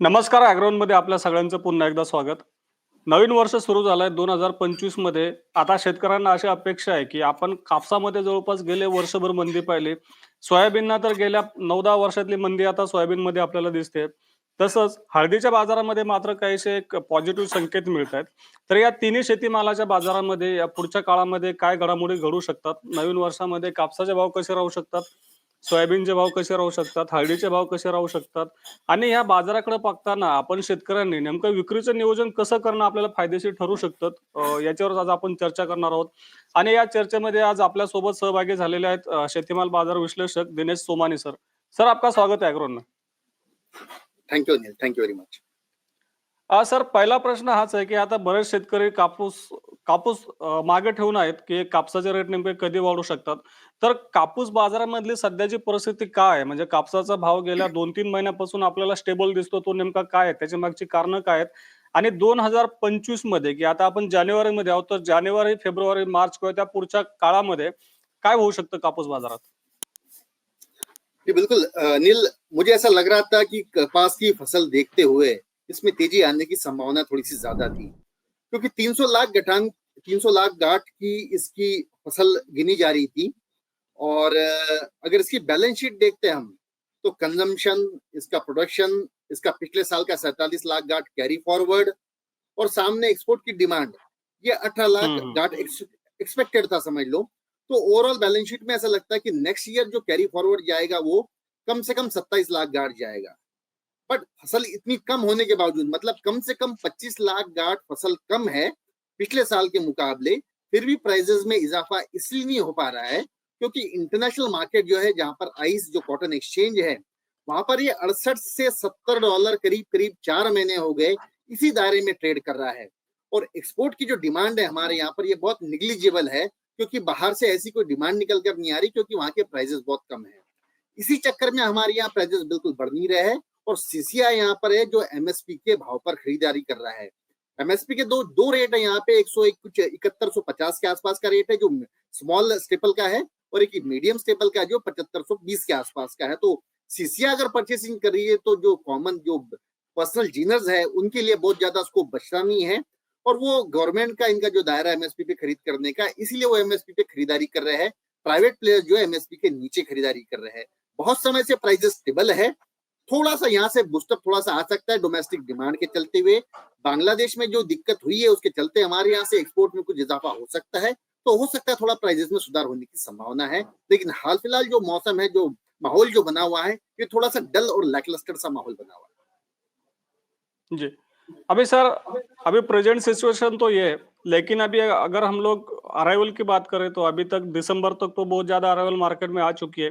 नमस्कार ॲग्रोनमध्ये आपल्या सगळ्यांचं पुन्हा एकदा स्वागत. नवीन वर्ष सुरू झालंय दोन हजार पंचवीसमध्ये. आता शेतकऱ्यांना अशी अपेक्षा आहे की आपण कापसामध्ये जवळपास गेले वर्षभर मंदी पाहिली. सोयाबीनना तर गेल्या नऊ दहा वर्षातली मंदी आता सोयाबीन मध्ये आपल्याला दिसते. तसंच हळदीच्या बाजारामध्ये मात्र काहीसे एक पॉझिटिव्ह संकेत मिळत आहेत तर या तिन्ही शेतीमालाच्या बाजारामध्ये या पुढच्या काळामध्ये काय घडामोडी घडू शकतात? नवीन वर्षामध्ये कापसाचे भाव कसे राहू शकतात? सोयाबीनचे भाव कसे राहू शकतात? हळदीचे भाव कसे राहू शकतात? आणि ह्या बाजाराकडे पाहताना आपण शेतकऱ्यांनी नेमकं विक्रीचं नियोजन कसं करणं आपल्याला फायदेशीर ठरू शकतं? याच्यावर आज आपण चर्चा करणार आहोत. आणि या चर्चेमध्ये आज आपल्यासोबत सहभागी झालेले आहेत शेतीमाल बाजार विश्लेषक दिनेश सोमानी सर. सर आपका स्वागत है अग्रोन. में thank you Anil thank you very much sir पहिला प्रश्न हाच आहे की आता बरेच शेतकरी कापूस कापूस मागे ठेवून आहेत की कापसाचे रेट नेमके कधी वाढू शकतात? तर कापूस बाजारामधली सध्याची परिस्थिती काय? आहे म्हणजे कापसाचा भाव गेल्या दोन तीन महिन्यापासून आपल्याला स्टेबल दिसतो तो नेमका काय आहे? त्याच्या मागची कारणं काय आहेत? आणि दोन हजार पंचवीसमध्ये की आता आपण जानेवारीमध्ये आहोत तर जानेवारी फेब्रुवारी मार्च किंवा त्या पुढच्या काळामध्ये काय होऊ शकतं कापूस बाजारात? जी बिल्कुल. अ, मुझे ऐसा लग रहा था कि कपास की फसल देखते हुए इसमें तेजी आने की संभावना थोड़ी सी ज्यादा थी क्योंकि 300 लाख गठान 300 लाख गांठ की इसकी फ़सल गिनी जा रही थी। और अगर इसकी बैलेंस शीट देखते हैं हम तो कंजम्पशन इसका प्रोडक्शन इसका पिछले साल का सैतालीस लाख गांठ कैरी फॉरवर्ड और सामने एक्सपोर्ट की डिमांड ये अठारह लाख हम्म, हम्म। गांठ एक्सपेक्टेड था समझ लो। तो ओवरऑल बैलेंस शीट में ऐसा लगता है कि नेक्स्ट ईयर जो कैरी फॉरवर्ड जाएगा वो कम से कम 27 लाख गांठ जाएगा। बट फ़सल इतनी कम होने के बावजूद मतलब कम से कम 25 लाख गांठ फ़सल कम है पिछले साल के मुकाबले फिर भी प्राइजेस में इजाफा इसलिए नहीं हो पा रहा है क्योंकि इंटरनेशनल मार्केट जो है, जहाँ पर आइस जो कॉटन एक्सचेंज है, वहाँ पर ये अड़सठ से सत्तर डॉलर करीब करीब चार महीने हो गए, इसी दायरे में ट्रेड कर रहा है। और एक्सपोर्ट की जो डिमांड है हमारे यहाँ पर ये बहुत निग्लिजिबल है, क्योंकि बाहर से ऐसी कोई डिमांड निकल कर नहीं आ रही, क्योंकि वहाँ के प्राइजेस बहुत कम है। इसी चक्कर में हमारे यहाँ प्राइजेस बिल्कुल बढ़ नहीं रहे हैं और सीसीआई यहाँ पर है, जो एमएसपी के भाव पर खरीदारी कर रहा है। एमएसपी के दो दो रेट है यहाँ पे, एक सौ एक, कुछ इकहत्तर सौ पचास के आसपास का रेट है, जो स्मॉल स्टेपल का है, और एक मीडियम स्टेपल का है, जो पचहत्तर सौ बीस के आसपास का है। तो सीसीआई अगर परचेसिंग कर रही है तो जो कॉमन जो पर्सनल जीनर्स है, उनके लिए बहुत ज़्यादा उसको बचना नहीं है, और वो गवर्नमेंट का, इनका जो दायरा एमएसपी पे खरीद करने का, इसीलिए वो एमएसपी पे खरीदारी कर रहे हैं। प्राइवेट प्लेयर जो है एमएसपी के नीचे खरीदारी कर रहे हैं। बहुत समय से प्राइजेस स्टेबल है थोड़ा सा यहाँ से बुस्टअप थोड़ा सा आ सकता है डोमेस्टिक डिमांड के चलते हुए। बांग्लादेश में जो दिक्कत हुई है, उसके चलते हमारे यहाँ से एक्सपोर्ट में कुछ इजाफा हो सकता है। तो हो सकता है थोड़ा प्राइजेस में सुधार होने की संभावना है। लेकिन हाल फ़िलहाल जो मौसम है, जो माहौल जो बना हुआ है, ये थोड़ा सा डल और लैकलस्टर सा माहौल बना हुआ है। जी। अभी सर, अभी प्रेजेंट सिचुएशन तो ये है, लेकिन अभी अगर हम लोग अराइवल की बात करें तो अभी तक दिसंबर तक तो बहुत ज़्यादा अराइवल मार्केट में आ चुकी है।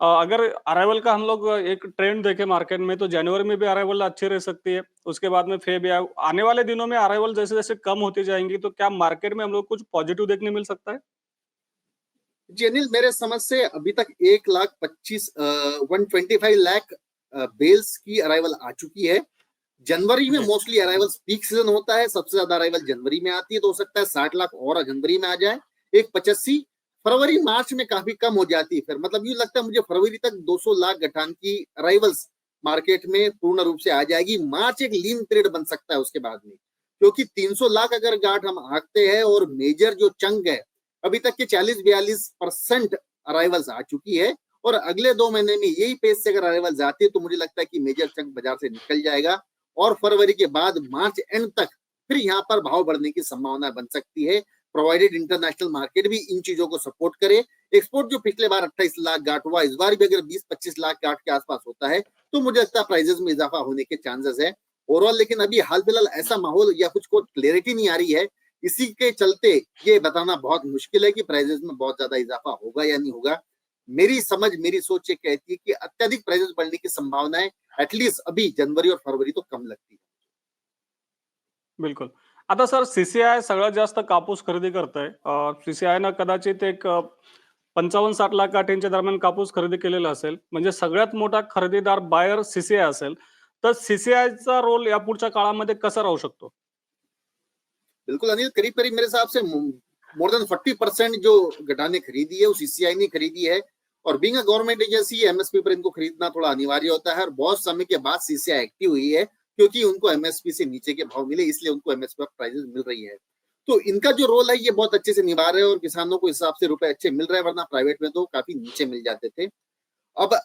अगर अराइवल का हम लोग एक ट्रेंड देखें मार्केट में तो जनवरी में भी अराइवल अच्छी रह सकती है। उसके बाद में फेब या आने वाले दिनों में अराइवल जैसे जैसे कम होती जाएँगी तो क्या मार्केट में हम लोग कुछ पॉजिटिव देखने मिल सकता है? जी अनिल मेरे समझ से अभी तक एक लाख पच्चीस one twenty five lakh bales की अराइवल आ चुकी है। जनवरी में मोस्टली अराइवल पीक सीज़न होता है सबसे ज़्यादा अराइवल जनवरी में आती है तो हो सकता है साठ लाख और जनवरी में आ जाए। एक पचासी फरवरी, मार्च में काफ़ी कम हो जाती है फिर। मतलब यूँ लगता है मुझे फरवरी तक 200 लाख गठान की अराइवल्स मार्केट में पूर्ण रूप से आ जाएगी। मार्च एक लीन पीरियड बन सकता है उसके बाद में। क्योंकि 300 लाख अगर गांठ हम आंकते हैं और मेजर जो चंग है, अभी तक के 40 बयालीस परसेंट अराइवल्स आ चुकी है और अगले दो महीने में यही पेस से अगर अराइवल्स आती है तो मुझे लगता है कि मेजर चंक बाज़ार से निकल जाएगा और फरवरी के बाद मार्च एंड तक फिर यहाँ पर भाव बढ़ने की संभावना बन सकती है। प्रोवाइडेड इंटरनेशनल मार्केट भी इन चीज़ों को सपोर्ट करे। एक्सपोर्ट जो पिछले बार 28 लाख गांठ हुआ, इस बार भी अगर 20-25 लाख गांठ के आसपास होता है तो मुझे लगता है प्राइजेस में इजाफा होने के चांसेस है। ओवरऑल लेकिन अभी हाल फ़िलहाल ऐसा माहौल या कुछ को क्लियरिटी नहीं आ रही है। इसी के चलते ये बताना बहुत मुश्किल है कि प्राइजेस में बहुत ज़्यादा इजाफा होगा या नहीं होगा। मेरी समझ, मेरी सोच ये कहती है कि अत्यधिक प्राइजेस बढ़ने की संभावनाएँ एटलीस्ट अभी जनवरी और फरवरी तो कम लगती है। बिलकुल। आता सर सीसीआय सगळ्यात जास्त कापूस खरेदी करतंय. सीसीआय न कदाचित एक पंचावन्न साठ लाख गाठींच्या दरम्यान कापूस खरेदी केलेला असेल. म्हणजे सगळ्यात मोठा खरेदीदार बायर सीसीआय असेल. तर सीसीआयचा रोल या पुढच्या काळामध्ये कसा राहू शकतो? बिल्कुल अनिल, करीब करीब मेरे हिसाब से मोर देन फोर्टी परसेंट जो गठाने खरीदी है, वो सीसीआई ने खरीदी है. और being a government agency MSP पर इनको खरीदना थोड़ा अनिवार्य होता है. और बहुत समय के बाद सीसीआई एक्टिव हुई है. क्योंकि उनको एमएसपी से नीचे के भाव मिले, इसलिए उनको एमएसपी पर प्राइजेस मिल रही है। तो इनका जो रोल है, ये बहुत अच्छे से निभा रहे हैं और किसानों को हिसाब से रुपए अच्छे मिल रहे हैं, वरना प्राइवेट में तो काफ़ी नीचे मिल जाते थे। अब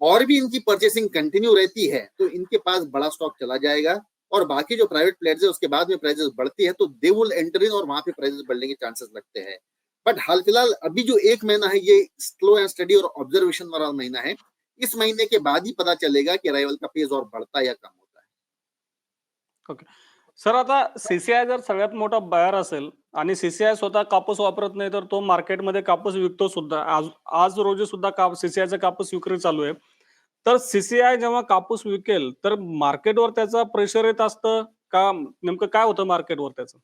और भी इनकी परचेसिंग कंटिन्यू रहती है तो इनके पास बड़ा स्टॉक चला जाएगा और बाकी जो प्राइवेट प्लेयर्स है, उसके बाद में प्राइजेस बढ़ती है तो दे विल एंटर इन और वहाँ पे प्राइजेस बढ़ने के चांसेस लगते हैं। बट हाल फ़िलहाल अभी जो एक महीना है, ये स्लो एंड स्टडी और ऑब्जर्वेशन वाला महीना है। इस महीने के बाद ही पता चलेगा कि अराइवल का पेज और बढ़ता या कम ओके सर आता सीसीआय जर सगळ्यात मोठा बायर असेल आणि सीसीआय स्वतः कापूस वापरत नाही तर तो मार्केटमध्ये कापूस विकतो सुद्धा. आज आज रोजी सुद्धा काप सीसीआयचा कापूस विक्री चालू आहे. तर सीसीआय जेव्हा कापूस विकेल तर मार्केटवर त्याचा प्रेशर येत असतं का? नेमकं काय होतं मार्केटवर त्याचं?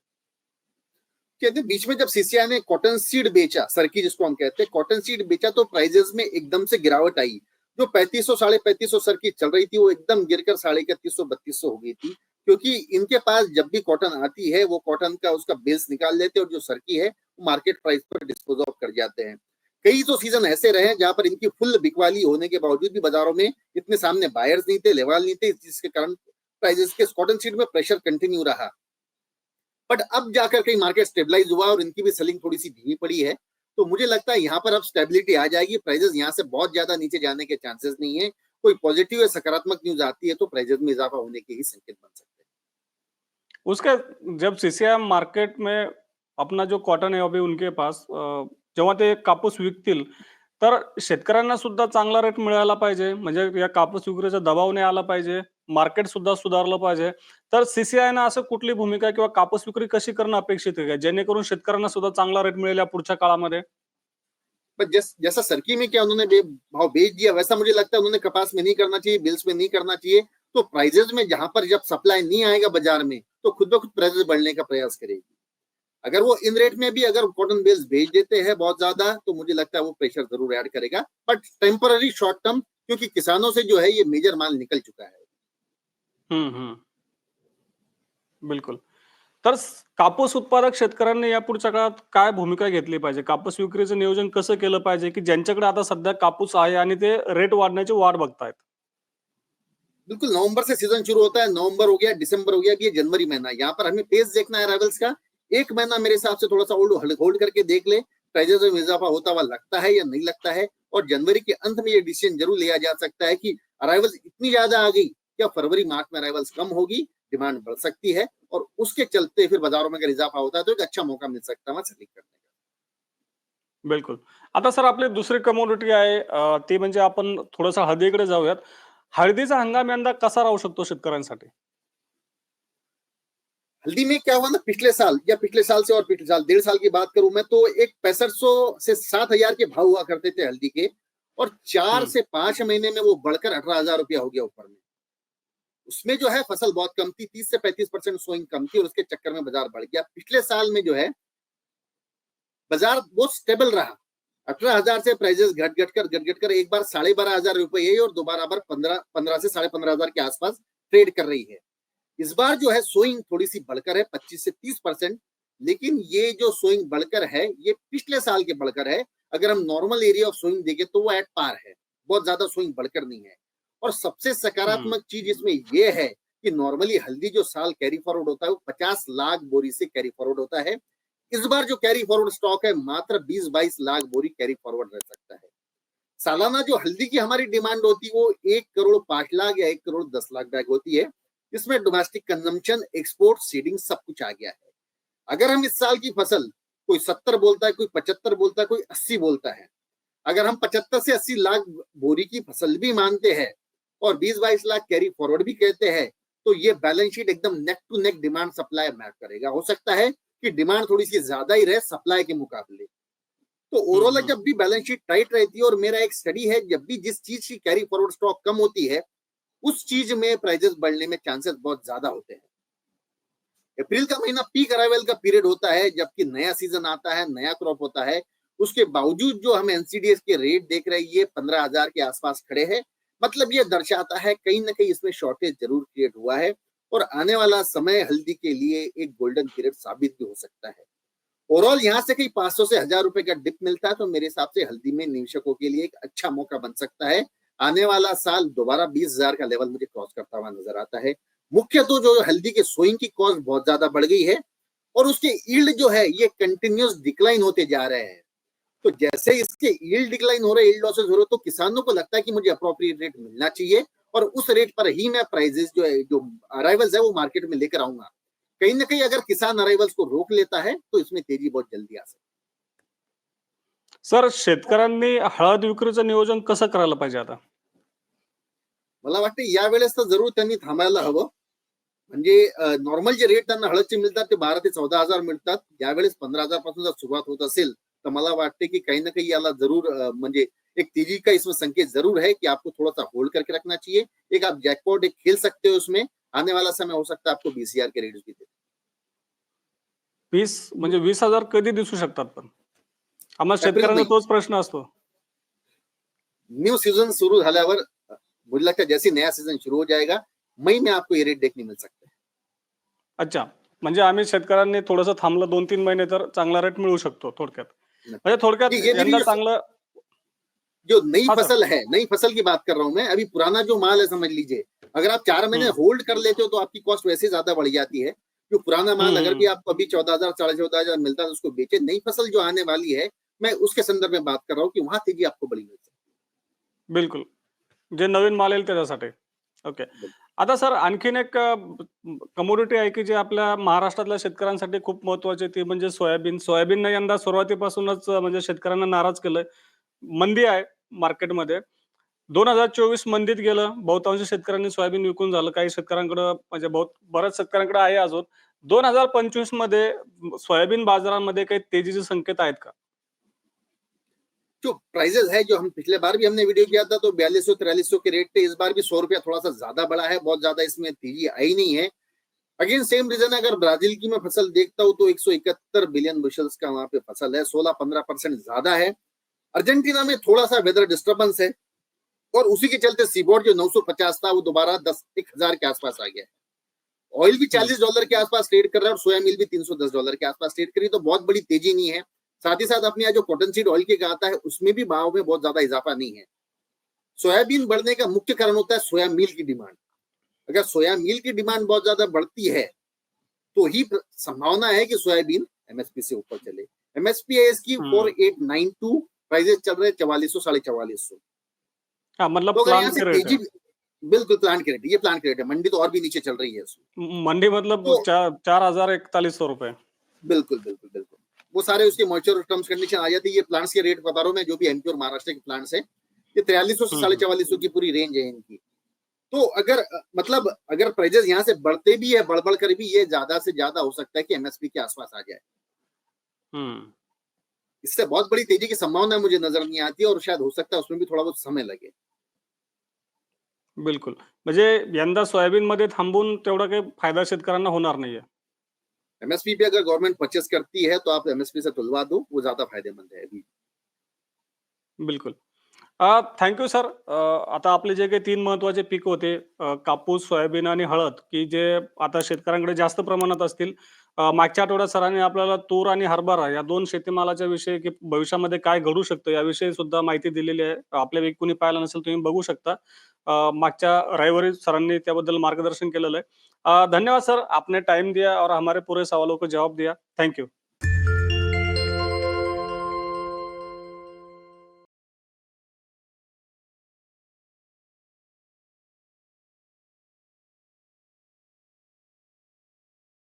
कहते बीच में जब सीसीआई ने कॉटन सीड बेचा सरकी जिसको हम कहते हैं कॉटन सीड बेचा तो प्राइजेस में एकदम से गिरावट आई। जो पैंतीस सौ साढ़े पैंतीस सौ सरकी चल रही थी वो एकदम गिरकर साढ़े इकतीस सौ बत्तीस सौ हो गई थी। क्योंकि इनके पास जब भी कॉटन आती है, वो कॉटन का उसका बेस निकाल लेते हैं और जो सरकी है, वो मार्केट प्राइस पर डिस्पोज ऑफ़ कर जाते हैं। कई तो सीज़न ऐसे रहे जहाँ पर इनकी फुल बिकवाली होने के बावजूद भी बाजारों में इतने सामने बायर्स नहीं थे, लेवाल नहीं थे, जिसके कारण प्राइजेस के कॉटन सीड में प्रेशर कंटिन्यू रहा। बट अब जाकर कहीं मार्केट स्टेबलाइज हुआ और इनकी भी सेलिंग थोड़ी सी धीमी पड़ी है तो मुझे लगता है यहाँ पर अब स्टेबिलिटी आ जाएगी। प्राइजेस यहाँ से बहुत ज़्यादा नीचे जाने के चांसेस नहीं है। कोई पॉजिटिव या सकारात्मक न्यूज़ आती है तो प्राइजेस में इजाफा होने के ही संकेत बन सकते उसका जब सीसीआय मार्केट में अपना जो कॉटन आहे अभी उनके पास अं, जेव्हा ते कापूस विकतील तर शेतकऱ्यांना सुद्धा चांगला रेट मिळायला पाहिजे. म्हणजे या कापूस विक्रीचा दबाव नाही आला पाहिजे. मार्केट सुद्धा सुधारलं पाहिजे. तर सीसीआय ना असं कुठली भूमिका किंवा कापूस विक्री कशी करणं अपेक्षित आहे? का? जेणेकरून शेतकऱ्यांना सुद्धा चांगला रेट मिळेल या पुढच्या काळामध्ये? बट जैस, जैसा सरकी में क्या उन्होंने बे, भाव बेच दिया वैसा मुझे लगता है उन्होंने कपास में नहीं करना चाहिए बिल्स में नहीं करना चाहिए। तो प्राइजेस में जहाँ पर जब सप्लाई नहीं आएगा बाज़ार में तो खुद ब खुद प्राइजेस बढ़ने का प्रयास करेगी। अगर वो इन रेट में भी अगर कॉटन बेल्स भेज देते हैं बहुत ज़्यादा तो मुझे लगता है वो प्रेशर ज़रूर ऐड करेगा। बट टेम्पररी शॉर्ट टर्म क्योंकि किसानों से जो है ये मेजर माल निकल चुका है। हम्म हम्म। बिलकुल। तर कापूस उत्पादक शेतकऱ्यांनी या पुढच्या काळात काय भूमिका घेतली पाहिजे? कापूस विक्रीचं नियोजन कसं केलं पाहिजे? की ज्यांच्याकडे आता सध्या कापूस आहे आणि ते रेट वाढण्याची वाट बघतायत? बिल्कुल, नवंबर से सीज़न शुरू होता है, नवंबर हो गया, दिसंबर हो गया ये जनवरी महीना यहाँ पर हमें पेज देखना है राइवल्स का। एक महीना मेरे हिसाब से थोड़ा सा होल्ड होल्ड करके देख ले प्राइजेस में इजाफा होता हुआ लगता है या नहीं लगता है, और जनवरी के अंत में ये डिसीज़न ज़रूर लिया जा सकता है कि अराइवल्स इतनी ज़्यादा आ गई, क्या फरवरी, मार्च में अराइवल्स कम होगी डिमांड बढ़ सकती है, और उसके चलते फिर बाजारों में अगर इजाफा होता है तो एक अच्छा मौका मिल सकता है सेलिंग करने का। बिलकुल। आता सर आपली दुसरी कमोडिटी आहे ती म्हणजे आपण थोडंसं हळदीकडे जाऊयात. हळदीचा हंगाम यंदा कसा राहू शकतो शेतकऱ्यांसाठी? हल्दी में क्या हुआ ना पिछले साल या पिछले साल से और पिछले साल डेढ़ साल की बात करूँ मैं तो एक पैंसठ सौ से सात हज़ार के भाव हुआ करते थे हल्दी के और चार हम्म। से पाँच महीने में वो बढ़कर अठारह हज़ार रुपया हो गया ऊपर में। उसमें जो है फ़सल बहुत कम थी तीस से पैंतीस परसेंट सोइंग कम थी और उसके चक्कर में बाज़ार बढ़ गया। पिछले साल में जो है बाज़ार बहुत स्टेबल रहा। अठारह हज़ार से प्राइजेस घट घट कर घट घट कर एक बार साढ़े बारह हज़ार रुपये और दोबारा बार पंद्रह पंद्रह से साढ़े पंद्रह हज़ार के आसपास ट्रेड कर रही है। इस बार जो है सोइंग थोड़ी सी बढ़कर है 25 से 30 परसेंट लेकिन ये जो सोइंग बढ़कर है ये पिछले साल के बढ़कर है। अगर हम नॉर्मल एरिया ऑफ़ सोइंग देखें तो वो एट पार है बहुत ज़्यादा सोइंग बढ़कर नहीं है। और सबसे सकारात्मक चीज़ इसमें ये है कि नॉर्मली हल्दी जो साल कैरी फॉरवर्ड होता है वो पचास लाख बोरी से कैरी फॉरवर्ड होता है। इस बार जो कैरी फॉरवर्ड स्टॉक है, मात्र बीस बाईस लाख बोरी कैरी फॉरवर्ड रह सकता है। सालाना जो हल्दी की हमारी डिमांड होती है वो एक करोड़ पाँच लाख या एक करोड़ दस लाख बैग होती है। इसमें डोमेस्टिक कंजम्पशन एक्सपोर्ट सीडिंग सब कुछ आ गया है। अगर हम इस साल की फ़सल कोई सत्तर बोलता है, कोई पचहत्तर बोलता है, कोई अस्सी बोलता है, अगर हम पचहत्तर से अस्सी लाख बोरी की फ़सल भी मानते हैं और बीस बाईस लाख कैरी फॉरवर्ड भी कहते हैं तो ये बैलेंस शीट एकदम neck to neck demand supply match करेगा। हो सकता है कि डिमांड थोड़ी सी ज़्यादा ही रहे सप्लाई के मुकाबले। तो ओवरऑल हम्म। जब भी बैलेंस शीट टाइट रहती है और मेरा एक स्टडी है जब भी जिस चीज़ की कैरी फॉरवर्ड स्टॉक कम होती है उस चीज़ में प्राइजेस बढ़ने में चांसेस बहुत ज़्यादा होते हैं। अप्रैल का महीना पीक अराइवल का पीरियड होता है जबकि नया सीज़न आता है नया क्रॉप होता है उसके बावजूद जो हम एनसीडीएस के रेट देख रहे हैं ये पंद्रह हज़ार के आसपास खड़े हैं। मतलब ये दर्शाता है कहीं ना कहीं इसमें शॉर्टेज ज़रूर क्रिएट हुआ है। और आने वाला समय हल्दी के लिए एक गोल्डन पीरियड साबित भी हो सकता है। ओवरऑल यहाँ से कहीं 500 से हज़ार रुपए का डिप मिलता है तो मेरे हिसाब से हल्दी में निवेशकों के लिए एक अच्छा मौका बन सकता है। आने वाला साल दोबारा बीस हज़ार का लेवल मुझे क्रॉस करता हुआ नज़र आता है। मुख्य तो जो हल्दी के सोइंग की कॉस्ट बहुत ज़्यादा बढ़ गई है और उसके ईल्ड जो है, ये कंटिन्यूस डिक्लाइन होते जा रहे हैं। तो जैसे इसके ईल्ड डिक्लाइन हो रहे ईल्ड लॉसेस हो रहे तो किसानों को लगता है कि मुझे अप्रोप्रिएट रेट मिलना चाहिए। और उस रेट पर ही मैं प्राइजेस जो है जो अराइवल्स है वो मार्केट में लेकर आऊँगा। कहीं ना कहीं अगर किसान अराइवल्स को रोक लेता है तो इसमें तेज़ी बहुत जल्दी आ सकती सर शेतकऱ्यांनी हळद विक्रीचं नियोजन कसं करायला पाहिजे आता? मला वाटतं यावेळेस तर ज़रूर त्यांनी थांबायला हवं. म्हणजे नॉर्मल जे रेट त्यांना हळदचे मिळतात ते बारा ते चौदा हज़ार मिळतात. यावेळेस पंधरा हज़ार पासून जर सुरुवात होत असेल तो मला वाटते कि कहीं ना कहीं याला ज़रूर म्हणजे एक तेज़ी का इसमें संकेत ज़रूर है कि आपको थोड़ा सा होल्ड करके रखना चाहिए। एक आप जैकपॉट एक खेल सकते हो उसमें। आने वाला समय हो सकता है आपको बीसीआर के रेट्स भी दे वीस म्हणजे वीस हज़ार कधी दिसू शकतात पण? आम्हाला शेतकऱ्यांना तोच प्रश्न असतो. न्यू सीज़न शुरू झाल्यावर मुझे लगता है जैसे नया सीज़न शुरू हो जाएगा मई में आपको ये रेट देखने मिल सकता है. अच्छा म्हणजे आम्ही शेतकऱ्यांनी थोडंसं थांबलं दोन तीन महिने तर चांगला रेट मिळू शकतो थोडक्यात. म्हणजे थोडक्यात यंदा चांगलं जो नई हाँ फ़सल है नई फ़सल की बात कर रहा हूँ मैं अभी पुराना जो माल है समझ लीजिए। अगर आप चार महीने हम्म। होल्ड कर लेते हो तो आपकी कॉस्ट वैसे ज़्यादा बढ़ जाती है। जो पुराना माल अगर हम्म। भी आपको अभी चौदह हज़ार साढ़े चौदह हज़ार मिलता है तो उसको बेचे। नई फ़सल जो आने वाली है मैं उसके संदर्भ में बात कर रहा हूँ कि वहाँ तेज़ी आपको बड़ी मिल सकती बिलकुल। जे नवीन माल येईल त्याच्यासाठी. ओके. आता सर आणखीन एक कमोडिटी आहे की जे आपल्या महाराष्ट्रातल्या शेतकऱ्यांसाठी खूप महत्वाची ती म्हणजे सोयाबीन. सोयाबीनने यंदा सुरुवातीपासूनच म्हणजे शेतकऱ्यांना नाराज़ केलंय. मंदी आहे. मार्केटमध्ये. दोन हज़ार चोवीस मंदीत गेलं, बहुतांश शेतकऱ्यांनी सोयाबीन विकून झालं, काही म्हणजे बहुत, बऱ्याच शेतकऱ्यांकडे आहे अजून. दोन हज़ार पंचवीस मध्ये सोयाबीन बाजारामध्ये काही तेजीचे संकेत आहेत का? जो प्राइजेस है जो हम पिछले बार भी हमने वीडियो किया था तो बयालीस सौ तिरालीस सौ के रेट पे इस बार भी सौ रुपया थोड़ा सा ज़्यादा बढ़ा है, बहुत ज़्यादा इसमें तेज़ी आई नहीं है। अगेन सेम रीजन है, अगर ब्राज़ील की मैं फ़सल देखता हूँ तो 171 बिलियन बुशल्स का वहाँ पे फ़सल है 16 15 परसेंट ज़्यादा है। अर्जेंटीना में थोड़ा सा वेदर डिस्टर्बेंस है और उसी के चलते सीबोर्ड जो 950 था वो दोबारा दस एक हज़ार के आसपास आ गया ऑयल भी 40 डॉलर के आसपास ट्रेड कर रहा है और सोया मिल भी 310 डॉलर के आसपास ट्रेड करी तो बहुत बड़ी तेज़ी नहीं है। साथ ही साथ अपने यहाँ जो कॉटन सीड ऑयल के आता है उसमें भी भाव में बहुत ज़्यादा इजाफा नहीं है। सोयाबीन बढ़ने का मुख्य कारण होता है सोया मिल की डिमांड अगर सोया मिल की डिमांड बहुत ज़्यादा बढ़ती है तो ही संभावना है कि सोयाबीन एमएसपी से ऊपर चले। एमएसपी है इसकी। Four eight nine two prices चल रहे चवालीस सौ साढ़े चवालीस। सौ मतलब तो बिल्कुल प्लान के रेट ये प्लान के रेट है। मंडी तो और भी नीचे चल रही है मंडी मतलब तो- चार चार हज़ार इकतालीस सौ रुपए। बिल्कुल बिल्कुल बिल्कुल। वो सारे उसके मॉइस्चर टर्म्स कंडीशन आ जाती है। ये प्लांट्स के रेट बता रहा हूँ मैं जो भी एमपी और महाराष्ट्र के प्लांट्स है ये तैयलीस सौ से हम्म। साढ़े चवालीस सौ की पूरी रेंज है इनकी। तो अगर मतलब अगर प्राइजेस यहाँ से बढ़ते भी है बढ़ बढ़ कर भी ये ज़्यादा से ज़्यादा हो सकता है कि एमएसपी के आसपास आ जाए। हम्म। इससे बहुत बड़ी तेज़ी की संभावना मुझे नज़र नहीं आती और शायद हो सकता है उसमें भी थोड़ा बहुत समय लगे। बिलकुल। म्हणजे यंदा सोयाबीन मध्ये थांबून तेवढा काही फ़ायदा शेतकऱ्यांना होणार नाहीये. एमएसपी पे अगर गवर्नमेंट परचेस करती है तो आप एमएसपी से तुलवा दो वो ज़्यादा फ़ायदेमंद है अभी बिलकुल। थँक्यू सर आता आपले जे काही तीन महत्वाचे पीक होते कापूस सोयाबीन आणि हळद की जे आता शेतकऱ्यांकडे जास्त प्रमाणात असतील मागच्या आठवड्यात सरांनी आपल्याला तूर आणि हरभरा या दोन शेतीमालाच्या विषयी की भविष्यामध्ये काय घडू शकतं याविषयी सुद्धा माहिती दिलेली आहे. आपल्या वेग कोणी पाहिलं नसेल तुम्ही बघू शकता. मागच्या रविवारी सरांनी त्याबद्दल मार्गदर्शन केलेलं आहे. धन्यवाद सर. आपने टाइम दिया और हमारे पूरे सवालों को जवाब दिया. Thank you